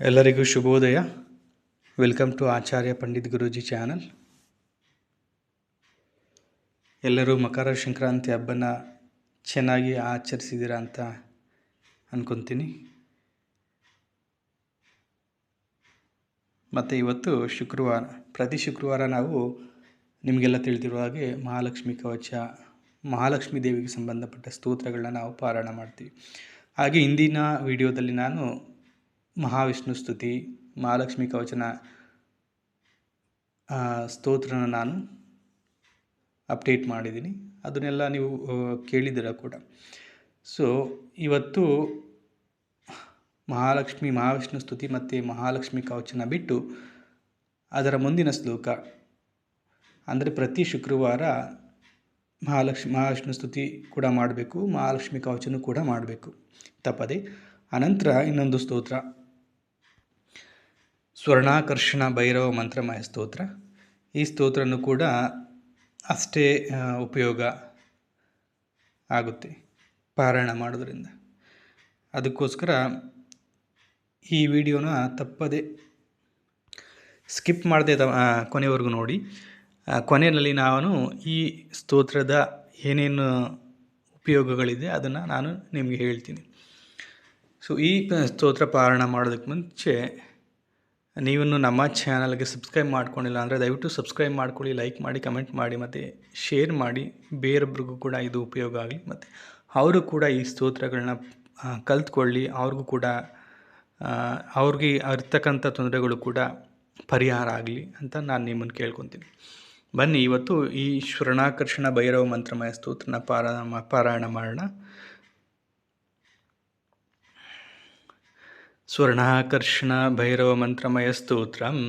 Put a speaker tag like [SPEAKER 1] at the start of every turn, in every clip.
[SPEAKER 1] ಎಲ್ಲರಿಗೂ ಶುಭೋದಯ. Welcome to Acharya Pandit Guruji channel ಎಲ್ಲರೂ ಮಕರ ಸಂಕ್ರಾಂತಿ ಹಬ್ಬನ ಚೆನ್ನಾಗಿ ಆಚರಿಸಿದ್ದೀರಾ ಅಂತ ಅಂದ್ಕೊತೀನಿ ಮತ್ತು ಇವತ್ತು ಶುಕ್ರವಾರ, ಪ್ರತಿ ಶುಕ್ರವಾರ ನಾವು ನಿಮಗೆಲ್ಲ ತಿಳಿದಿರುವ ಹಾಗೆ ಮಹಾಲಕ್ಷ್ಮಿ ಕವಚ, ಮಹಾಲಕ್ಷ್ಮಿ ದೇವಿಗೆ ಸಂಬಂಧಪಟ್ಟ ಸ್ತೋತ್ರಗಳನ್ನ ನಾವು ಪಾರಾಯಣ ಮಾಡ್ತೀವಿ. ಹಾಗೆ ಇಂದಿನ ವಿಡಿಯೋದಲ್ಲಿ ನಾನು ಮಹಾವಿಷ್ಣು ಸ್ತುತಿ, ಮಹಾಲಕ್ಷ್ಮಿ ಕವಚನ ಸ್ತೋತ್ರನ ನಾನು ಅಪ್ಡೇಟ್ ಮಾಡಿದ್ದೀನಿ. ಅದನ್ನೆಲ್ಲ ನೀವು ಕೇಳಿದ್ದೀರ ಕೂಡ. ಸೊ ಇವತ್ತು ಮಹಾಲಕ್ಷ್ಮಿ, ಮಹಾವಿಷ್ಣು ಸ್ತುತಿ ಮತ್ತು ಮಹಾಲಕ್ಷ್ಮಿ ಕವಚನ ಬಿಟ್ಟು ಅದರ ಮುಂದಿನ ಶ್ಲೋಕ, ಅಂದರೆ ಪ್ರತಿ ಶುಕ್ರವಾರ ಮಹಾಲಕ್ಷ್ಮಿ, ಮಹಾವಿಷ್ಣು ಸ್ತುತಿ ಕೂಡ ಮಾಡಬೇಕು, ಮಹಾಲಕ್ಷ್ಮಿ ಕವಚನೂ ಕೂಡ ಮಾಡಬೇಕು. ತಪ್ಪದೆ, ಅನಂತರ ಇನ್ನೊಂದು ಸ್ತೋತ್ರ. ಸ್ವರ್ಣಾಕರ್ಷಣ ಭೈರವ ಮಂತ್ರಮಯ ಸ್ತೋತ್ರ. ಈ ಸ್ತೋತ್ರನೂ ಕೂಡ ಅಷ್ಟೇ ಉಪಯೋಗ ಆಗುತ್ತೆ ಪಾರಾಯಣ ಮಾಡೋದ್ರಿಂದ. ಅದಕ್ಕೋಸ್ಕರ ಈ ವಿಡಿಯೋನ ತಪ್ಪದೆ ಸ್ಕಿಪ್ ಮಾಡದೆ ತ ಕೊನೆವರೆಗೂ ನೋಡಿ. ಕೊನೆಯಲ್ಲಿ ನಾನು ಈ ಸ್ತೋತ್ರದ ಏನೇನು ಉಪಯೋಗಗಳಿದೆ ಅದನ್ನು ನಾನು ನಿಮಗೆ ಹೇಳ್ತೀನಿ. ಸೊ ಈ ಸ್ತೋತ್ರ ಪಾರಾಯಣ ಮಾಡೋದಕ್ಕೆ ಮುಂಚೆ ನೀವಿನ್ನು ನಮ್ಮ ಚಾನಲ್ಗೆ ಸಬ್ಸ್ಕ್ರೈಬ್ ಮಾಡ್ಕೊಂಡಿಲ್ಲ ಅಂದರೆ ದಯವಿಟ್ಟು ಸಬ್ಸ್ಕ್ರೈಬ್ ಮಾಡ್ಕೊಳ್ಳಿ ಲೈಕ್ ಮಾಡಿ ಕಮೆಂಟ್ ಮಾಡಿ, ಮತ್ತು ಶೇರ್ ಮಾಡಿ. ಬೇರೊಬ್ರಿಗೂ ಕೂಡ ಇದು ಉಪಯೋಗ ಆಗಲಿ, ಮತ್ತು ಅವರು ಕೂಡ ಈ ಸ್ತೋತ್ರಗಳನ್ನ ಕಲ್ತ್ಕೊಳ್ಳಿ. ಅವ್ರಿಗೂ ಕೂಡ ಅವ್ರಿಗೆ ಇರ್ತಕ್ಕಂಥ ತೊಂದರೆಗಳು ಕೂಡ ಪರಿಹಾರ ಆಗಲಿ ಅಂತ ನಾನು ನಿಮ್ಮನ್ನು ಕೇಳ್ಕೊತೀನಿ. ಬನ್ನಿ, ಇವತ್ತು ಈ ಶ್ವರಣಾಕರ್ಷಣ ಭೈರವ ಮಂತ್ರಮಯ ಸ್ತೋತ್ರನ ಪಾರಾಯಣ ಪಾರಾಯಣ ಮಾಡೋಣ. स्वर्णाकर्षण भैरवमन्त्रमयस्तोत्रम्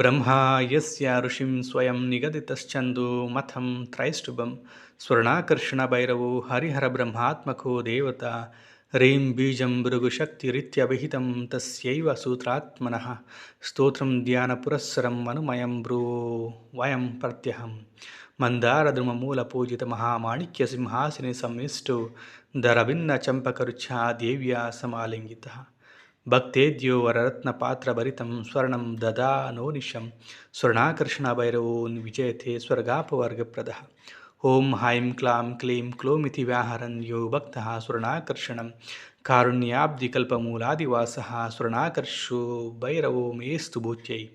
[SPEAKER 1] ब्रह्मा यस्य ऋषिं स्वयं निगदितश्चन्दो मथं त्रैष्टुभं स्वर्णाकर्षणभैरवो हरिहरब्रह्मात्मको देवता రేం బీజం భృగుశక్తిరిత్యభితం తస్యవ సూత్రాత్మన స్తోత్రం ధ్యానపురస్సరం మనుమయం బ్రూ వయం ప్రత్యహం మందారద్రుమమూల పూజిత మహామాణిక్య సింహాసిని సంయిష్టు దరభిన్న చంపకరుచ్ఛా దేవ్యా సమాలింగిత భక్తేద్యో వరరత్న పాత్రభరితం స్వర్ణం దదా నోనిషం స్వర్ణాకర్షణ భైరవో విజయతే స్వర్గాపవర్గప్రద ॐ हैं क्लां क्लीं क्लोमिति व्याहरन् यो भक्तः स्वर्णाकर्षणं। कारुण्याब्धिकल्पमूलादिवासः स्वर्णाकर्षो भैरवो मेस्तु भूत्यै।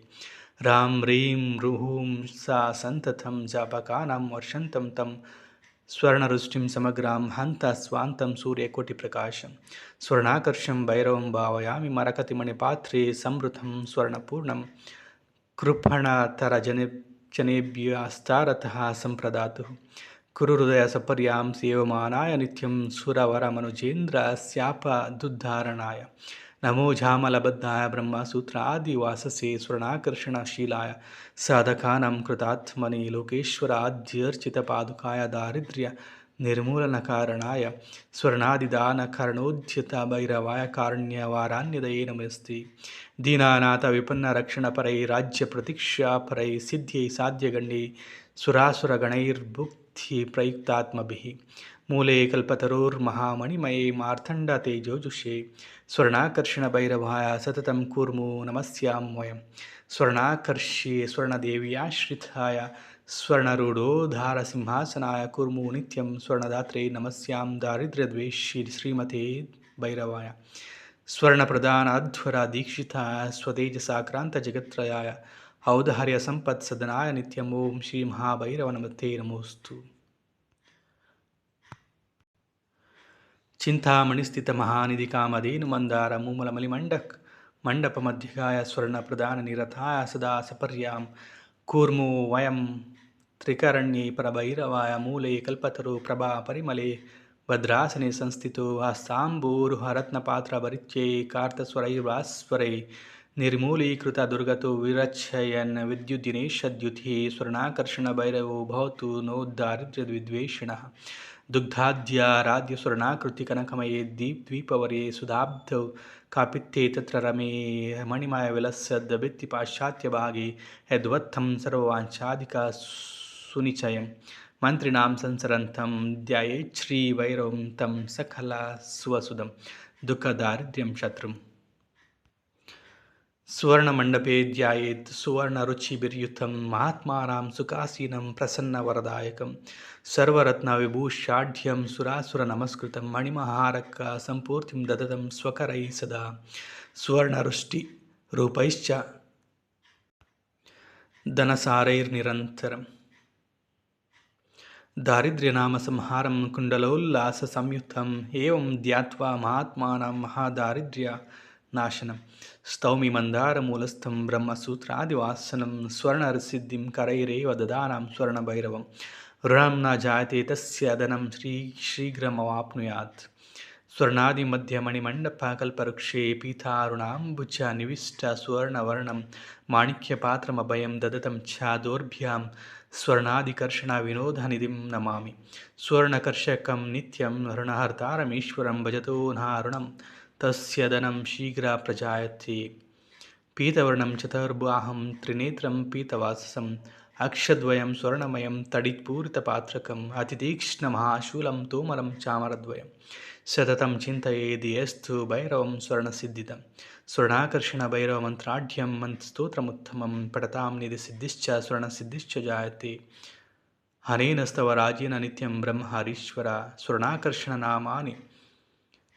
[SPEAKER 1] रां ह्रीं रुहुं सा सन्ततं जापकानां वर्षन्तं तं स्वर्णरुष्टिं समग्रां हन्त स्वान्तं सूर्यकोटिप्रकाशं। स्वर्णाकर्षं भैरवं भावयामि मरकतिमणिपात्रे संवृतं स्वर्णपूर्णं। कृपणतरजने जनेभ्यस्तारतः सम्प्रदातुः कुरु हृदयसपर्यां सेवमानाय नित्यं सुरवरमनुजेन्द्रस्यापदुद्धारणाय नमो झामलबद्धाय ब्रह्मसूत्रादिवाससे स्वर्णाकर्षणशीलाय साधकानां कृतात्मने लोकेश्वराद्यर्चितपादुकाय दारिद्र्य ನಿರ್ಮೂಲನ ಕಾರಣಾಯ ನಿರ್ಮೂಲನಕಾರಣಾಯ ಸ್ವರ್ಣಾದಿದಾನಕರಣೋದ್ಯುತ ಭೈರವಾಯ ಕಾರುಣ್ಯವಾರಾನ್ಯದಯೇ ನಮಸ್ತಿ. ದೀನಾನಾಥ ವಿಪನ್ನ ರಕ್ಷಣ ಪರೈ ರಾಜ್ಯ ಪ್ರತೀಕ್ಷಾ ಪರೈ ಸಿದ್ಧಿ ಸಾಧ್ಯಗಣ್ಯೈ ಸುರಾಸುರಗಣೈರ್ಭುಕ್ತಿ ಪ್ರಯುಕ್ತಾತ್ಮಭಿ. ಮೂಲೆ ಕಲ್ಪತರೋರ್ಮಹಾಮಣಿಮಯೇ ಮಾರ್ಥಂಡ ತೇಜೋಜುಷೇ. ಸ್ವರ್ಣಾಕರ್ಷಣ ಭೈರವಾಯ ಸತತಂ ಕೂರ್ಮು ನಮಸ್ಯಾಂ ವಯಂ. ಸ್ವರ್ಣಾಕರ್ಷಿ ಸ್ವರ್ಣದೇವಿಯಾಶ್ರಿತಾಯ ಸ್ವರ್ಣರುಡೋಧಾರ ಸಿಂಹಾಸನಾಯ ಕೂರ್ಮು ನಿತ್ಯಂ ಸ್ವರ್ಣದಾತ್ರೇ ನಮಸ್ಯಾಂ ದಾರಿದ್ರ್ಯದ್ವೇಷಿ ಶ್ರೀಮತೆ ಭೈರವಾಯ. ಅಧ್ವರ ದೀಕ್ಷಿತ ಸ್ವತೇಜಸಾಕ್ರಾಂತ ಜಗತ್ರಯಾಯ ಔದಹರ್ಯ ಸಂಪತ್ ಸದನಾಯ ನಿತ್ಯಂ ಓಂ ಶ್ರೀ ಮಹಾಭೈರವ ನಮಸ್ತೆ ನಮೋಸ್ತು. ಚಿಂತಾಮಣಿ ಸ್ಥಿತ ಮಹಾನಿಧಿ ಕಾಮಧೇನು ಮಂದಾರ ಮೂಮಲಮಲಿ ಮಂಡಕ್ ಮಂಡಪ ಮಧ್ಯಗಾಯ ಸ್ವರ್ಣ ಪ್ರಧಾನ ನಿರತಾಯ ಸದಾ ಸಪರ್ಯಾಂ ಕೂರ್ಮೋ ವಯಂ ತ್ರಿಕರಣ್ಯೇ ಪರಭೈರವಾಯ ಮೂಲೆ ಕಲ್ಪತರು ಪ್ರಭಾ ಪರಿಮಲೆ. ಭದ್ರಾಸನೆ ಸಂಸ್ಥಿತೋ ಹಸ್ತಾಂಬೂರುಹರತ್ನಪಾತ್ರ ಭರಿಚ್ಯೆ ಕಾರ್ತಸ್ವರೈರ್ವಾಸ್ವರೈ. ನಿರ್ಮೂಲೀಕೃತ ದುರ್ಗತೋ ವಿರಚಯನ್ ವಿದ್ಯುದ್ದಿನೇಶದ್ಯುತಿ ಸ್ವರ್ಣಾಕರ್ಷಣ ಭೈರವೋ ಭವತು ನೋ ದಾರಿದ್ರ್ಯದ್ವಿದ್ವೇಷಿಣಃ दुग्धाद्याराध्य स्वर्णाकृति कनकमये दीपद्वीपवरे सुधाब्धौ कापित्ये तत्र रमे मणिमयविलसद्दभित्तिपाश्चात्यभागे यद्वत्थं सर्ववाञ्छाधिका सुनिचयं मन्त्रिणां संसरन्तं ध्यायेच्छ्रीवैरवं तं सकला सुवसुदं दुःखदारिद्र्यं शत्रुम्। ಸುವರ್ಣಮಂಡಪೇ ಧ್ಯಾಯೇತ್ ಸುವರ್ಣರುಚಿಭಿರ್ಯುತಂ ಮಹಾತ್ಮಾನಾಂ ಸುಖಾಸೀನಂ ಪ್ರಸನ್ನವರದಾಯಕಂ ಸರ್ವರತ್ನವಿಭೂಷಾಢ್ಯಂ ಸುರಾಸುರನಮಸ್ಕೃತಂ ಮಣಿಮಹಾರಕ್ಕ ಸಂಪೂರ್ತಿಂ ದದತಂ ಸ್ವಕರೈ ಸದಾ ಸುವರ್ಣರುಷ್ಟಿ ರೂಪೈಶ್ಚ ಧನಸಾರೈರ್ನಿರಂತರಂ दारिद्र्यनामसंहारं कुण्डलोल्लाससंयुक्तम् एवं ध्यात्वा महात्मानं ನಾಶನಂ. ಸ್ತೌಮಿ ಮಂದಾರ ಮೂಲಸ್ಥಂ ಬ್ರಹ್ಮಸೂತ್ರ ಬ್ರಹ್ಮಸೂತ್ರಾದಿವಾಸನಂ. ಸ್ವರ್ಣರಸಿದ್ಧಿಂ ಕರೈರೇವ ದದಾನಾಂ ಸ್ವರ್ಣಭೈರವಂ. ಋಣಂ ನ ಜಾಯತೆ ತಸ್ಯ ಅದನಂ ಶ್ರೀ ಶೀಘ್ರಮವಾಪ್ನುಯಾತ್. ಸ್ವರ್ಣಾದಿ ಮಧ್ಯ ಮಣಿಮಂಡಪ ಕಲ್ಪವೃಕ್ಷೇ ಪೀತಾರುಣಾಂಬುಜ ನಿವಿಷ್ಟ ಸುವರ್ಣವರ್ಣಂ. ಮಾಣಿಕ್ಯ ಪಾತ್ರಮಭಯಂ ದದತಂ ಚ ದೌರ್ಭ್ಯಾಂ. ಸ್ವರ್ಣಾಧಿಕರ್ಷಣ ವಿನೋದ ನಿಧಿಂ ನಮಾಮಿ. ಸ್ವರ್ಣಕರ್ಷಕಂ ನಿತ್ಯಂ ಋಣಹರ್ತಾರಮೀಶ್ವರಂ ಭಜತೋ ನಾರುಣಂ. तस्य धनं शीघ्र प्रजायते। पीतवर्णं चतुर्बाहं त्रिनेत्रं पीतवाससम् अक्षद्वयं स्वर्णमयं तडित्पूरितपात्रकम् अतितीक्ष्णमहाशूलं तोमरं चामरद्वयं। सततं चिन्तयेदियस्तु भैरवं स्वर्णसिद्धितं। स्वर्णाकर्षणभैरवमन्त्राढ्यं मन्त्रस्तोत्रमुत्तमं पठतां निधिसिद्धिश्च स्वर्णसिद्धिश्च जायते। हनेन स्तव राजेन नित्यं ब्रह्म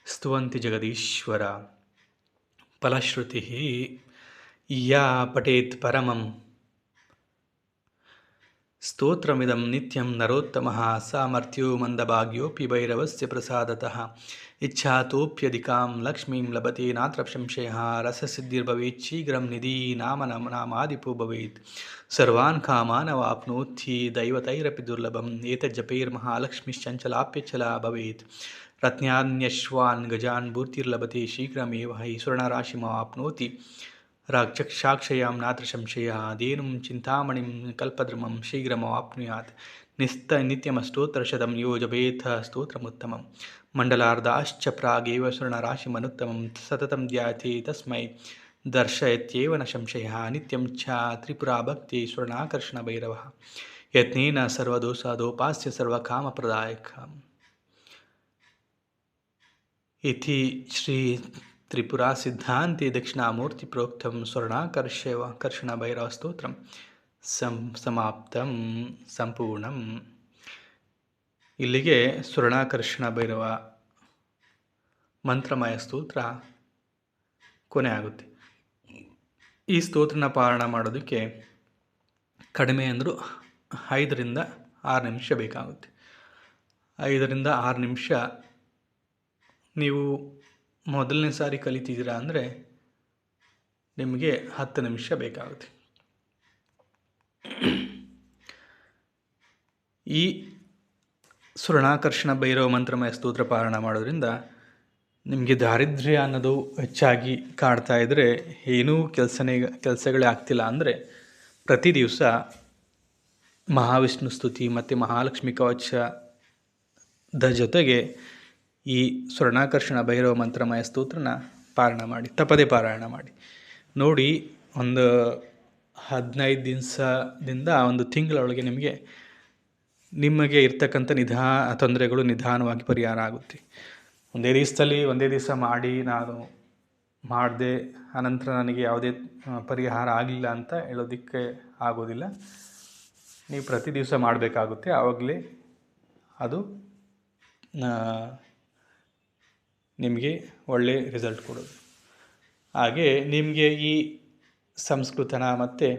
[SPEAKER 1] ಸ್ತುವಂತಿ ಜಗದೀಶ್ವರ ಫಲಶ್ರುತಿ ಯಾ ಪಟೇತ್ ಪರಮಂ. ಸ್ತೋತ್ರಮಿದಂ ನಿತ್ಯಂ ನರೋತ್ತಮ ಸಾಮರ್ಥ್ಯೋ ಮಂದಭಾಗ್ಯೋಪಿ ಭೈರವಸ್ಯ ಪ್ರಸಾದತಃ. ಇಚ್ಛಾತೋಪ್ಯಧಿಕಾಂ ಲಕ್ಷ್ಮೀಂ ಲಭತೆ ನಾತ್ರ ಸಂಶಯ ರಸಸಿದ್ಧಿರ್ಭವೇಚ್ಛೀಘ್ರಂ ನಿಧಿ ನಾಮ ನಮ ನಾಮಾದಿಪೋ ಭವೇತ್. ಸರ್ವಾನ್ ಕಾಮಾನವಾಪ್ನೋತ್ಥಿ ದೈವತೈರಪಿ ದುರ್ಲಭಂ ಏತಜ್ಜಪೈರ್ಮಹಾಲಕ್ಷ್ಮಿಶ್ಚಂಚಲಾಪ್ಯಚಲ ಭವೇತ್. ರತ್ನಾನ್ಯಶ್ವಾನ್ ಗಜಾನ್ ಭೂರ್ತಿರ್ಲಭತೆ ಶೀಘ್ರಮೇವ ಹೈ ಸುರ್ಣರಾಶಿಮಾಪ್ನೋತಿ ರಾಕ್ಷಕ್ಷಾಕ್ಷಯಾಂ ನಾತ್ರ ಸಂಶಯ ಅದೇನು ಚಿಂತಾಮಣಿಂ ಕಲ್ಪದ್ರಮಂ ಶೀಘ್ರಮವಾಪ್ನುಯಾತ್ ನಿಸ್ತ ನಿತ್ಯಮಸ್ತೋತ್ರಶತಂ ಯೋ ಜಪೇಥ ಸ್ತೋತ್ರಮುತ್ತಮಂ ಮಂಡಲಾರ್ಧಾಶ್ಚ ಪ್ರಾಗೇವ ಸುರ್ಣರಾಶಿಮನುತ್ತಮಂ ಸತತಂ ಧ್ಯಾತಿ ತಸ್ಮೈ ದರ್ಶಯತ್ಯೇವ ನ ಸಂಶಯ ನಿತ್ಯಂ ಚ ತ್ರಿಪುರಾ ಭಕ್ತಿ ಸ್ವರ್ಣಾಕರ್ಷಣ ಭೈರವ ಯತ್ನೇನ ಸರ್ವದೋಷದೋಪಾಸ್ಯ ಸರ್ವಕಾಮಪ್ರದಾಯಕ इति श्री त्रिपुरा सिद्धान्ते दक्षिणामूर्तिप्रोक्तं स्वर्णाकर्षव कर्षणभैरवस्तोत्रं ಸಂ ಸಮಾಪ್ತಂ ಸಂಪೂರ್ಣಂ ಇಲ್ಲಿಗೆ ಸ್ವರ್ಣಾಕರ್ಷಣ ಭೈರವ ಮಂತ್ರಮಯ ಸ್ತೋತ್ರ ಕೊನೆ ಆಗುತ್ತೆ ಈ ಸ್ತೋತ್ರನ ಪಾರಣ ಮಾಡೋದಕ್ಕೆ ಕಡಿಮೆ ಅಂದರೂ ಐದರಿಂದ ಆರು ನಿಮಿಷ ಬೇಕಾಗುತ್ತೆ ಐದರಿಂದ ಆರು ನಿಮಿಷ ನೀವು ಮೊದಲನೇ ಸಾರಿ ಕಲಿತಿದ್ದೀರಾ ಅಂದರೆ ನಿಮಗೆ ಹತ್ತು ನಿಮಿಷ ಬೇಕಾಗುತ್ತೆ. ಈ ಸುರಣಾಕರ್ಷಣ ಭೈರವ ಮಂತ್ರಮಯ ಸ್ತೋತ್ರ ಪಾರಣ ಮಾಡೋದ್ರಿಂದ ನಿಮಗೆ ದಾರಿದ್ರ್ಯ ಅನ್ನೋದು ಹೆಚ್ಚಾಗಿ ಕಾಡ್ತಾ ಇದ್ದರೆ ಏನೂ ಕೆಲಸನೇ ಕೆಲಸಗಳೇ ಆಗ್ತಿಲ್ಲ ಅಂದರೆ ಪ್ರತಿ ದಿವಸ ಮಹಾವಿಷ್ಣು ಸ್ತುತಿ ಮತ್ತು ಮಹಾಲಕ್ಷ್ಮಿ ಕವಚದ ಜೊತೆಗೆ ಈ ಸ್ವರ್ಣಾಕರ್ಷಣ ಭೈರವ ಮಂತ್ರಮಯ ಸ್ತೋತ್ರನ ಪಾರಾಯಣ ಮಾಡಿ ತಪ್ಪದೇ ಪಾರಾಯಣ ಮಾಡಿ. ನೋಡಿ, ಒಂದು ಹದಿನೈದು ದಿವಸದಿಂದ ಒಂದು ತಿಂಗಳೊಳಗೆ ನಿಮಗೆ ನಿಮಗೆ ಇರ್ತಕ್ಕಂಥ ನಿಧಾ, ತೊಂದರೆಗಳು ನಿಧಾನವಾಗಿ ಪರಿಹಾರ ಆಗುತ್ತೆ. ಒಂದೇ ದಿವಸದಲ್ಲಿ ಒಂದೇ ದಿವಸ ಮಾಡಿ, ನಾನು ಮಾಡಿದೆ, ಆನಂತರ ನನಗೆ ಯಾವುದೇ ಪರಿಹಾರ ಆಗಲಿಲ್ಲ ಅಂತ ಹೇಳೋದಕ್ಕೆ ಆಗೋದಿಲ್ಲ. ನೀವು ಪ್ರತಿ ದಿವಸ ಮಾಡಬೇಕಾಗುತ್ತೆ, ಆವಾಗಲೇ ಅದು ನಿಮಗೆ ಒಳ್ಳೆಯ ರಿಸಲ್ಟ್ ಕೊಡೋದು. ಹಾಗೆ ನಿಮಗೆ ಈ ಸಂಸ್ಕೃತನ ಮತ್ತು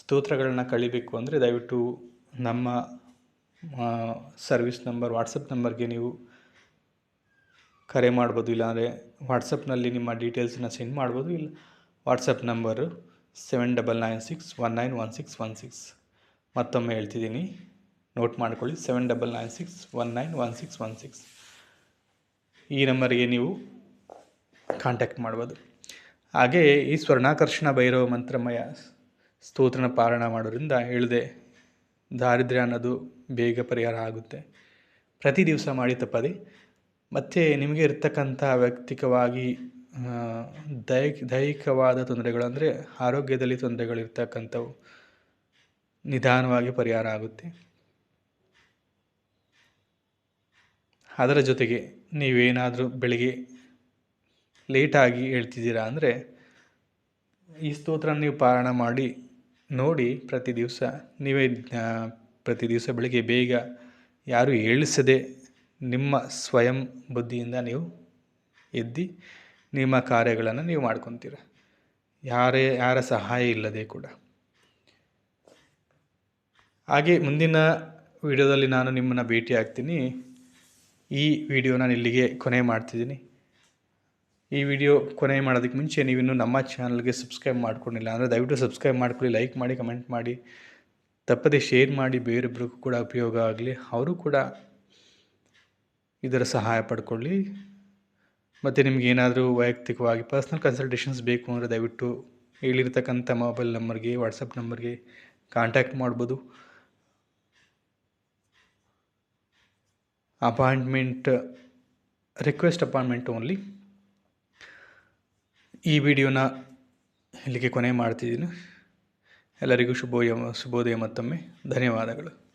[SPEAKER 1] ಸ್ತೋತ್ರಗಳನ್ನ ಕಳಿಬೇಕು ಅಂದರೆ ದಯವಿಟ್ಟು ನಮ್ಮ ಸರ್ವಿಸ್ ನಂಬರ್ ವಾಟ್ಸಪ್ ನಂಬರ್ಗೆ ನೀವು ಕರೆ ಮಾಡ್ಬೋದು, ಇಲ್ಲಾಂದರೆ ವಾಟ್ಸಪ್ನಲ್ಲಿ ನಿಮ್ಮ ಡೀಟೇಲ್ಸನ್ನ ಸೆಂಡ್ ಮಾಡ್ಬೋದು, ಇಲ್ಲ WhatsApp number seven double nine six one nine one six one six ಮತ್ತೊಮ್ಮೆ ಹೇಳ್ತಿದ್ದೀನಿ ನೋಟ್ ಮಾಡ್ಕೊಳ್ಳಿ seven double nine six one nine one six one six ಈ ನಂಬರಿಗೆ ನೀವು ಕಾಂಟ್ಯಾಕ್ಟ್ ಮಾಡ್ಬೋದು. ಹಾಗೇ ಈ ಸ್ವರ್ಣಾಕರ್ಷಣ ಭೈರವ ಮಂತ್ರಮಯ ಸ್ತೋತ್ರನ ಪಾರಣ ಮಾಡೋದ್ರಿಂದ ಹೇಳಿದೆ ದಾರಿದ್ರ್ಯ ಅನ್ನೋದು ಬೇಗ ಪರಿಹಾರ ಆಗುತ್ತೆ. ಪ್ರತಿ ದಿವಸ ಮಾಡಿ ತಪ್ಪದೆ. ಮತ್ತು ನಿಮಗೆ ಇರ್ತಕ್ಕಂಥ ವ್ಯಕ್ತಿಕವಾಗಿ ದೈಹಿಕ, ದೈಹಿಕವಾದ ತೊಂದರೆಗಳು ಅಂದರೆ ಆರೋಗ್ಯದಲ್ಲಿ ತೊಂದರೆಗಳಿರ್ತಕ್ಕಂಥವು ನಿಧಾನವಾಗಿ ಪರಿಹಾರ ಆಗುತ್ತೆ. ಅದರ ಜೊತೆಗೆ ನೀವೇನಾದರೂ ಬೆಳಿಗ್ಗೆ ಲೇಟಾಗಿ ಹೇಳ್ತಿದ್ದೀರಾ ಅಂದರೆ ಈ ಸ್ತೋತ್ರ ನೀವು ಪಾರಾಯಣ ಮಾಡಿ, ನೋಡಿ ಪ್ರತಿ ದಿವಸ, ನೀವೇ ಪ್ರತಿ ದಿವಸ ಬೆಳಿಗ್ಗೆ ಬೇಗ ಯಾರು ಹೇಳಿಸದೆ ನಿಮ್ಮ ಸ್ವಯಂ ಬುದ್ಧಿಯಿಂದ ನೀವು ಎದ್ದು ನಿಮ್ಮ ಕಾರ್ಯಗಳನ್ನು ನೀವು ಮಾಡ್ಕೊತೀರ. ಯಾರೇ, ಯಾರ ಸಹಾಯ ಇಲ್ಲದೆ ಕೂಡ. ಹಾಗೆ ಮುಂದಿನ ವಿಡಿಯೋದಲ್ಲಿ ನಾನು ನಿಮ್ಮನ್ನು ಭೇಟಿ ಆಗ್ತೀನಿ ಈ ವಿಡಿಯೋ ನಾನು ಇಲ್ಲಿಗೆ ಕೊನೆ ಮಾಡ್ತಿದ್ದೀನಿ. ಈ ವಿಡಿಯೋ ಕೊನೆ ಮಾಡೋದಕ್ಕೆ ಮುಂಚೆ ನೀವಿನ್ನು ನಮ್ಮ ಚಾನಲ್ಗೆ ಸಬ್ಸ್ಕ್ರೈಬ್ ಮಾಡ್ಕೊಂಡಿಲ್ಲ ಅಂದರೆ ದಯವಿಟ್ಟು ಸಬ್ಸ್ಕ್ರೈಬ್ ಮಾಡ್ಕೊಳ್ಳಿ, ಲೈಕ್ ಮಾಡಿ, ಕಮೆಂಟ್ ಮಾಡಿ. ತಪ್ಪದೆ ಶೇರ್ ಮಾಡಿ ಬೇರೊಬ್ಬರಿಗೂ ಕೂಡ ಉಪಯೋಗ ಆಗಲಿ, ಅವರು ಕೂಡ ಇದರ ಸಹಾಯ ಪಡ್ಕೊಳ್ಳಿ. ಮತ್ತು ನಿಮಗೇನಾದರೂ ವೈಯಕ್ತಿಕವಾಗಿ ಪರ್ಸ್ನಲ್ ಕನ್ಸಲ್ಟೇಷನ್ಸ್ ಬೇಕು ಅಂದರೆ ದಯವಿಟ್ಟು ಹೇಳಿರ್ತಕ್ಕಂಥ ಮೊಬೈಲ್ ನಂಬರ್ಗೆ ವಾಟ್ಸಪ್ ನಂಬರ್ಗೆ ಕಾಂಟ್ಯಾಕ್ಟ್ ಮಾಡ್ಬೋದು. ಅಪಾಯಿಂಟ್ಮೆಂಟ್ ರಿಕ್ವೆಸ್ಟ್ ಅಪಾಯಿಂಟ್ಮೆಂಟ್ ಓನ್ಲಿ ಈ ವಿಡಿಯೋನ ಇಲ್ಲಿಗೆ ಕೊನೆ ಮಾಡ್ತಿದ್ದೀನಿ. ಎಲ್ಲರಿಗೂ ಶುಭೋದಯ ಶುಭೋದಯ ಮತ್ತೊಮ್ಮೆ. ಧನ್ಯವಾದಗಳು.